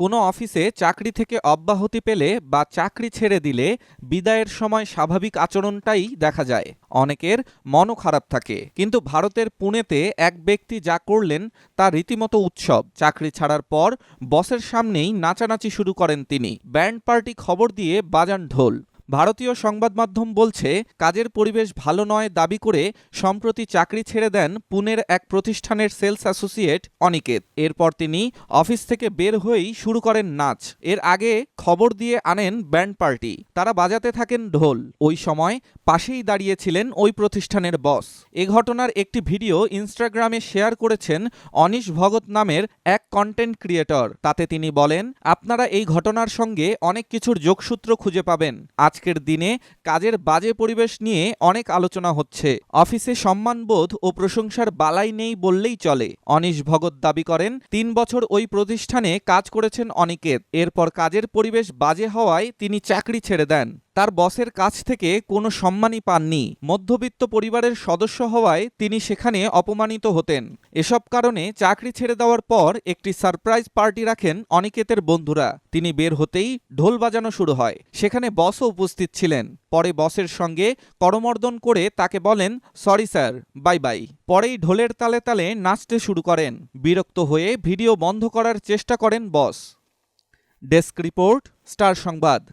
কোনো অফিসে চাকরি থেকে অব্যাহতি পেলে বা চাকরি ছেড়ে দিলে বিদায়ের সময় স্বাভাবিক আচরণটাই দেখা যায়। অনেকের মনও খারাপ থাকে। কিন্তু ভারতের পুনেতে এক ব্যক্তি যা করলেন তা রীতিমতো উৎসব। চাকরি ছাড়ার পর বসের সামনেই নাচানাচি শুরু করেন তিনি। ব্যান্ড পার্টি খবর দিয়ে বাজান ঢোল। ভারতীয় সংবাদ মাধ্যম বলছে, কাজের পরিবেশ ভালো নয় দাবি করে সম্প্রতি চাকরি ছেড়ে দেন পুনের এক প্রতিষ্ঠানের সেলস অ্যাসোসিয়েট অনিকেত। এরপর তিনি অফিস থেকে বের হয়েই শুরু করেন নাচ। এর আগে খবর দিয়ে আনেন ব্যান্ড পার্টি। তারা বাজাতে থাকেন ঢোল। ওই সময় পাশেই দাঁড়িয়েছিলেন ওই প্রতিষ্ঠানের বস। এ ঘটনার একটি ভিডিও ইনস্টাগ্রামে শেয়ার করেছেন অনিশ ভগত নামের এক কন্টেন্ট ক্রিয়েটর। তাতে তিনি বলেন, আপনারা এই ঘটনার সঙ্গে অনেক কিছুর যোগসূত্র খুঁজে পাবেন। আজকের দিনে কাজের বাজে পরিবেশ নিয়ে অনেক আলোচনা হচ্ছে। অফিসে সম্মানবোধ ও প্রশংসার বালাই নেই বললেই চলে। অনিশ ভগত দাবি করেন, তিন বছর ওই প্রতিষ্ঠানে কাজ করেছেন অনিকেত। এরপর কাজের পরিবেশ বাজে হওয়ায় তিনি চাকরি ছেড়ে দেন। তার বসের কাছ থেকে কোনো সম্মানই পাননি। মধ্যবিত্ত পরিবারের সদস্য হওয়ায় তিনি সেখানে অপমানিত হতেন। এসব কারণে চাকরি ছেড়ে দেওয়ার পর একটি সারপ্রাইজ পার্টি রাখেন অনিকেতের বন্ধুরা। তিনি বের হতেই ঢোল বাজানো শুরু হয়। সেখানে বসও উপস্থিত ছিলেন। পরে বসের সঙ্গে করমর্দন করে তাকে বলেন, সরি স্যার, বাই বাই। পরেই ঢোলের তালে তালে নাচতে শুরু করেন। বিরক্ত হয়ে ভিডিও বন্ধ করার চেষ্টা করেন বস। ডেস্ক রিপোর্ট, স্টার সংবাদ।